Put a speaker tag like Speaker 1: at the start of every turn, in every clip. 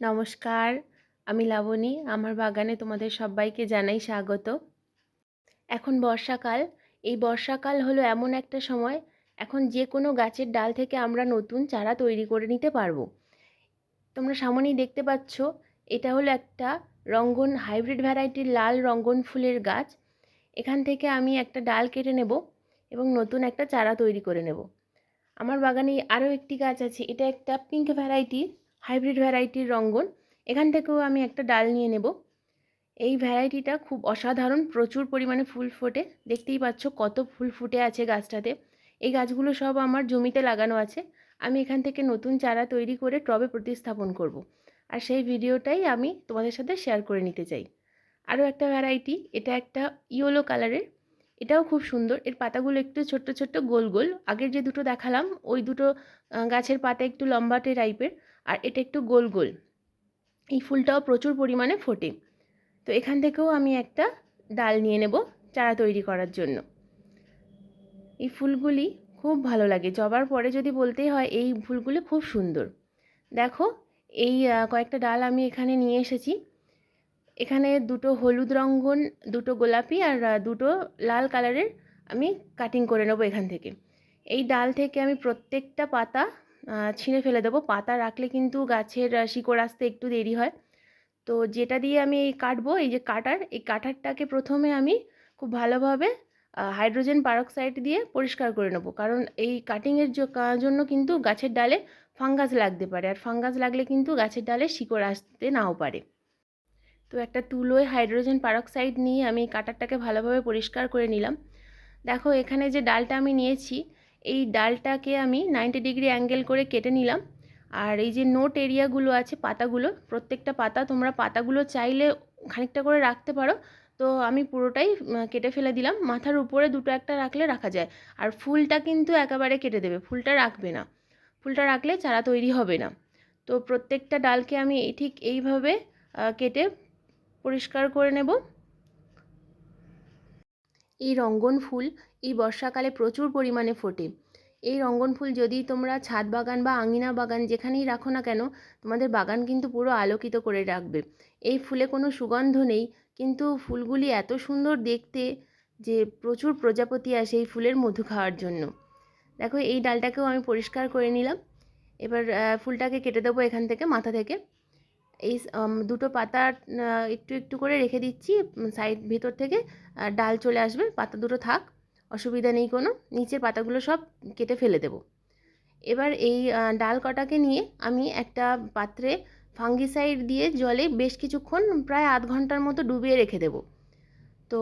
Speaker 1: নমস্কার, আমি লাবণী, আমার বাগানে তোমাদের সবাইকে জানাই স্বাগত। এখন বর্ষাকাল, এই বর্ষাকাল হলো এমন একটা সময়, এখন যে কোনো গাছের ডাল থেকে আমরা নতুন চারা তৈরি করে নিতে পারব। তোমরা সামনেই দেখতে পাচ্ছ, এটা হলো একটা রঙ্গন হাইব্রিড ভ্যারাইটির লাল রঙ্গন ফুলের গাছ। এখান থেকে আমি একটা ডাল কেটে নেব এবং নতুন একটা চারা তৈরি করে নেব। আমার বাগানে আরও একটি গাছ আছে, এটা একটা পিঙ্ক ভ্যারাইটির হাইব্রিড ভ্যারাইটির রঙ্গন। এখান থেকেও আমি একটা ডাল নিয়ে নেব। এই ভ্যারাইটিটা খুব অসাধারণ, প্রচুর পরিমাণে ফুল ফোটে। দেখতেই পাচ্ছ কত ফুল ফুটে আছে গাছটাতে। এই গাছগুলো সব আমার জমিতে লাগানো আছে। আমি এখান থেকে নতুন চারা তৈরি করে টবে প্রতিস্থাপন করব। আর সেই ভিডিওটাই আমি তোমাদের সাথে শেয়ার করে নিতে চাই। আরও একটা ভ্যারাইটি, এটা একটা ইয়েলো কালারের এটাও খুব সুন্দর। এর পাতাগুলো একটু ছোট্ট ছোট্ট, গোল গোল। আগের যে দুটো দেখালাম, ওই দুটো গাছের পাতা একটু লম্বাটে টাইপের আর এটা একটু গোল গোল। এই ফুলটাও প্রচুর পরিমাণে ফোটে। তো এখান থেকেও আমি একটা ডাল নিয়ে নেব চারা তৈরি করার জন্য। এই ফুলগুলি খুব ভালো লাগে। জবার পরে যদি বলতেই হয়, এই ফুলগুলি খুব সুন্দর। দেখো, এই কয়েকটা ডাল আমি এখানে নিয়ে এসেছি। এখানে দুটো হলুদ রঙ্গন, দুটো গোলাপি আর দুটো লাল কালারের আমি কাটিং করে নেব এখান থেকে। এই ডাল থেকে আমি প্রত্যেকটা পাতা ছিঁড়ে ফেলে দেবো। পাতা রাখলে কিন্তু গাছের শিকড় আসতে একটু দেরি হয়। তো যেটা দিয়ে আমি এই কাটবো, এই যে কাটার, এই কাটারটাকে প্রথমে আমি খুব ভালোভাবে হাইড্রোজেন পারক্সাইড দিয়ে পরিষ্কার করে নেব। কারণ এই কাটিংয়ের জন্য কিন্তু গাছের ডালে ফাঙ্গাস লাগতে পারে। আর ফাঙ্গাস লাগলে কিন্তু গাছের ডালে শিকড় আসতে নাও পারে। তো একটা তুলোয় হাইড্রোজেন পারক্সাইড নিয়ে আমি কাটারটাকে ভালোভাবে পরিষ্কার করে নিলাম। দেখো, এখানে যে ডালটা আমি নিয়েছি, এই ডালটাকে আমি নাইনটি ডিগ্রি অ্যাঙ্গেল করে কেটে নিলাম। আর এই যে নোট এরিয়াগুলো আছে পাতাগুলো, প্রত্যেকটা পাতা তোমরা পাতাগুলো চাইলে খানিকটা করে রাখতে পারো। তো আমি পুরোটাই কেটে ফেলে দিলাম। মাথার উপরে দুটো একটা রাখলে রাখা যায়। আর ফুলটা কিন্তু একেবারে কেটে দেবে, ফুলটা রাখবে না। ফুলটা রাখলে চারা তৈরি হবে না। তো প্রত্যেকটা ডালকে আমি ঠিক এইভাবে কেটে পরিষ্কার করে নেব। এই রঙ্গন ফুল এই বর্ষাকালে প্রচুর পরিমাণে ফোটে। এই রঙ্গন ফুল যদি তোমরা ছাদ বাগান বা আঙিনা বাগান যেখানেই রাখো না কেন, তোমাদের বাগান কিন্তু পুরো আলোকিত করে রাখবে। এই ফুলে কোনো সুগন্ধ নেই, কিন্তু ফুলগুলি এত সুন্দর দেখতে যে প্রচুর প্রজাপতি আসে এই ফুলের মধু খাওয়ার জন্য। দেখো, এই ডালটাকেও আমি পরিষ্কার করে নিলাম। এবার ফুলটাকে কেটে দেবো এখান থেকে, মাথা থেকে। এই দুটো পাতা একটু একটু করে রেখে দিচ্ছি সাইড ভিতর থেকে ডাল চলে আসবে, পাতা দুটো থাক, অসুবিধা নেই কোনো, নিচের পাতাগুলো সব কেটে ফেলে দেব। এবার এই ডাল কটাকে নিয়ে আমি একটা পাত্রে ফাঙ্গিসাইড দিয়ে জলে বেশ কিছুক্ষণ, প্রায় আধ ঘণ্টার মতো ডুবিয়ে রেখে দেব। তো,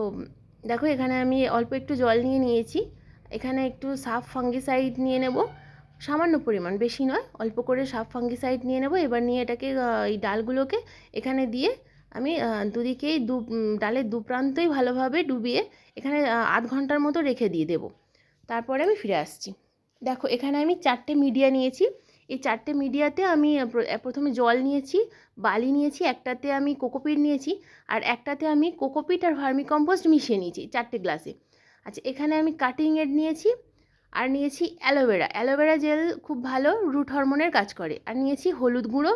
Speaker 1: দেখো এখানে আমি অল্প একটু জল নিয়ে নিয়েছি, এখানে একটু সাফ ফাঙ্গিসাইড নিয়ে নেব সামান্য পরিমাণ, বেশি নয়। অল্প করে সাফ ফাঙ্গিসাইড নিয়ে নেব। এবার নিয়ে এটাকে এই ডালগুলোকে এখানে দিয়ে আমি দুদিকেই দু ডালের দু প্রান্তই ভালোভাবে ডুবিয়ে এখানে আধ ঘণ্টার মতো রেখে দিয়ে দেবো। তারপরে আমি ফিরে আসছি। দেখো, এখানে আমি চারটে মিডিয়া নিয়েছি। এই চারটে মিডিয়াতে আমি প্রথমে জল নিয়েছি, বালি নিয়েছি, একটাতে আমি কোকোপিট নিয়েছি, আর একটাতে আমি কোকোপিট আর ভার্মিকম্পোস্ট মিশিয়ে নিয়েছি চারটে গ্লাসে। আচ্ছা এখানে আমি কাটিং এড নিয়েছি আর নিয়েছি অ্যালোভেরা। অ্যালোভেরা জেল খুব ভালো, রুট হরমোনের কাজ করে। আর নিয়েছি হলুদ গুঁড়ো,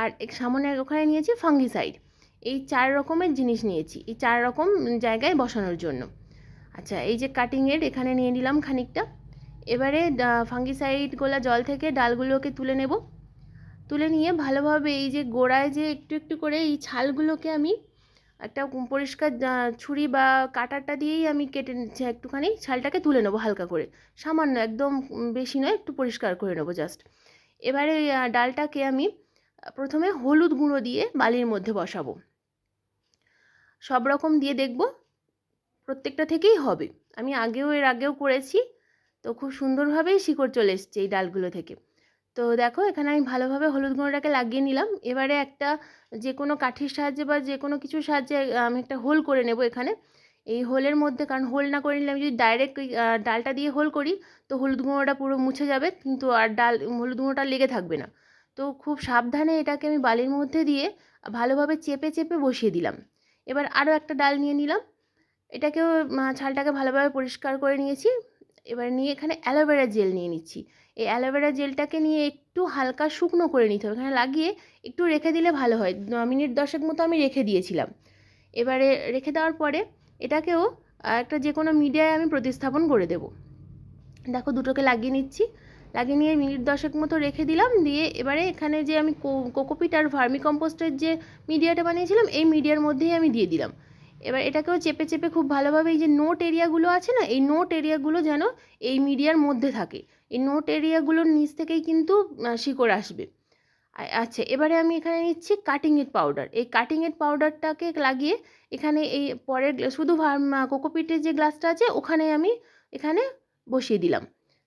Speaker 1: আর এক সামনে ওখানে নিয়েছি ফাঙ্গিসাইড। এই চার রকমের জিনিস নিয়েছি, এই চার রকম জায়গায় বসানোর জন্য। আচ্ছা এই যে কাটিংয়ের এখানে নিয়ে নিলাম খানিকটা। এবারে ফাঙ্গিসাইড গোলা জল থেকে ডালগুলোকে তুলে নেব। তুলে নিয়ে ভালোভাবে এই যে গোড়ায় যে একটু একটু করে এই ছালগুলোকে আমি একটা পরিষ্কার ছুরি বা কাটারটা দিয়েই আমি কেটে নিচ্ছি একটুখানি। ছালটাকে তুলে নেব হালকা করে। সামান্য, একদম বেশি নয়, একটু পরিষ্কার করে নেব জাস্ট এবারে ডালটাকে আমি প্রথমে হলুদ গুঁড়ো দিয়ে বালির মধ্যে বসাবো। সব রকম দিয়ে দেখব, প্রত্যেকটা থেকেই হবে। আমি আগেও, এর আগেও করেছি, তো খুব সুন্দরভাবেই শিকড় চলে এসছে এই ডালগুলো থেকে। তো দেখো, এখানে আমি ভালোভাবে হলুদ গুঁড়োটাকে লাগিয়ে নিলাম। এবারে একটা যে কোনো কাঠির সাহায্যে বা যে কোনো কিছুর সাহায্যে আমি একটা হোল করে নেব এখানে। এই হোলের মধ্যে, কারণ হোল না করে নিলে আমি যদি ডাইরেক্ট ডালটা দিয়ে হোল করি, তো হলুদ গুঁড়োটা পুরো মুছে যাবে, কিন্তু আর ডাল, হলুদ গুঁড়োটা লেগে থাকবে না। তো খুব সাবধানে এটাকে আমি বালির মধ্যে দিয়ে ভালোভাবে চেপে চেপে বসিয়ে দিলাম। এবার আরও একটা ডাল নিয়ে নিলাম। এটাকেও ছালটাকে ভালোভাবে পরিষ্কার করে নিয়েছি। এবার নিয়ে এখানে অ্যালোভেরা জেল নিয়ে নিচ্ছি। এই অ্যালোভেরা জেলটাকে নিয়ে একটু হালকা শুকনো করে নিতে হবে। এখানে লাগিয়ে একটু রেখে দিলে ভালো হয়। মিনিট দশেক মতো আমি রেখে দিয়েছিলাম। এবারে রেখে দেওয়ার পরে এটাকেও একটা যে কোনো মিডিয়ায় আমি প্রতিস্থাপন করে দেবো। দেখো দুটোকে লাগিয়ে নিচ্ছি। লাগিয়ে নিয়ে মিনিট দশেক মতো রেখে দিলাম। দিয়ে এবারে এখানে যে আমি কোকোপিট আর ভার্মি কম্পোস্টের যে মিডিয়াটা বানিয়েছিলাম, এই মিডিয়ার মধ্যেই আমি দিয়ে দিলাম। এবার এটাকেও চেপে চেপে খুব ভালোভাবে এই যে নোট এরিয়াগুলো আছে না, এই নোট এরিয়াগুলো যেন এই মিডিয়ার মধ্যে থাকে। এই নোট এরিয়াগুলোর নিচ থেকেই কিন্তু শিকড় আসবে। আচ্ছা এবারে আমি এখানে নিচ্ছি কাটিং এড পাউডার এই কাটিং এড পাউডারটাকে লাগিয়ে এখানে এই পরের শুধু কোকোপিটের যে গ্লাসটা আছে, ওখানে আমি এখানে বসিয়ে দিলাম।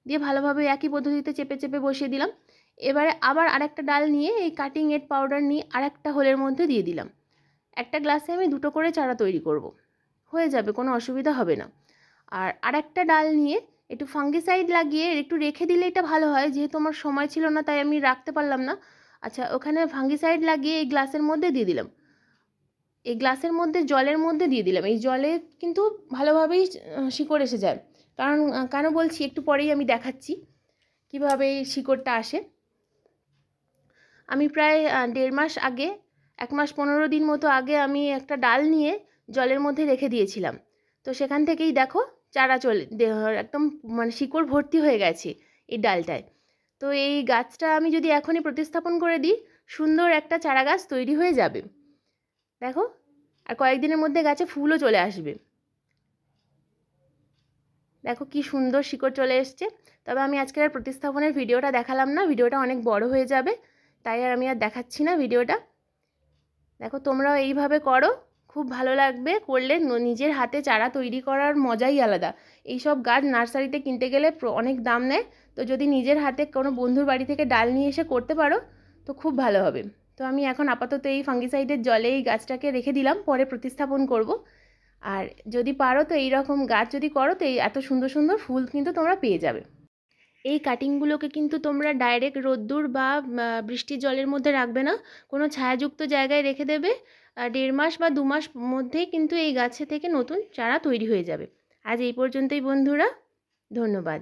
Speaker 1: দিয়ে ভালোভাবে একই পদ্ধতিতে চেপে চেপে বসিয়ে দিলাম। এবারে আবার আরেকটা ডাল নিয়ে এই কাটিং এড পাউডার নিয়ে আরেকটা হোলের মধ্যে দিয়ে দিলাম। একটা গ্লাসে আমি দুটো করে চারা তৈরি করব। হয়ে যাবে, কোনো অসুবিধা হবে না। আর আরেকটা ডাল নিয়ে একটু ফাঙ্গিসাইড লাগিয়ে একটু রেখে দিলে এটা ভালো হয়, যেহেতু আমার সময় ছিল না, তাই আমি রাখতে পারলাম না। আচ্ছা ওখানে ফাঙ্গিসাইড লাগিয়ে এই গ্লাসের মধ্যে দিয়ে দিলাম। এই গ্লাসের মধ্যে, জলের মধ্যে দিয়ে দিলাম। এই জলে কিন্তু ভালোভাবেই শিকড় এসে যায়। কারণ কেন বলছি? একটু পরেই আমি দেখাচ্ছি কীভাবে এই শিকড়টা আসে। আমি প্রায় দেড় মাস আগে এক মাস পনেরো দিন মতো আগে আমি একটা ডাল নিয়ে জলের মধ্যে রেখে দিয়েছিলাম। তো সেখান থেকেই দেখো চারা চলে একদম মানে শিকড় ভর্তি হয়ে গেছে এই ডালটায়। তো এই গাছটা আমি যদি এখনই প্রতিস্থাপন করে দিই, সুন্দর একটা চারা গাছ তৈরি হয়ে যাবে। দেখো, আর কয়েকদিনের মধ্যে গাছে ফুলও চলে আসবে। দেখো কি সুন্দর শিকড় চলে এসছে। তবে আমি আজকের আর প্রতিস্থাপনের ভিডিওটা দেখালাম না, ভিডিওটা অনেক বড় হয়ে যাবে। তাই আর আমি আর দেখাচ্ছি না ভিডিওটা। দেখো তোমরাও এইভাবে করো, খুব ভালো লাগবে করলে। নিজের হাতে চারা তৈরি করার মজাই আলাদা। এই সব গাছ নার্সারিতে কিনতে গেলে অনেক দাম নেয়। তো যদি নিজের হাতে কোনো বন্ধুর বাড়ি থেকে ডাল নিয়ে এসে করতে পারো, তো খুব ভালো হবে। তো আমি এখন আপাতত এই ফাঙ্গিসাইডের জলে এই গাছটাকে রেখে দিলাম, পরে প্রতিস্থাপন করব। আর যদি পারো তো এই রকম গাছ যদি করো, তো এই এত সুন্দর সুন্দর ফুল কিন্তু তোমরা পেয়ে যাবে। এই কাটিংগুলোকে কিন্তু তোমরা ডাইরেক্ট রোদ্দুর বা বৃষ্টির জলের মধ্যে রাখবে না। কোনো ছায়াযুক্ত জায়গায় রেখে দেবে। দেড় মাস বা দু মাস মধ্যেই কিন্তু এই গাছে থেকে নতুন চারা তৈরি হয়ে যাবে। আজ এই পর্যন্তই বন্ধুরা। ধন্যবাদ।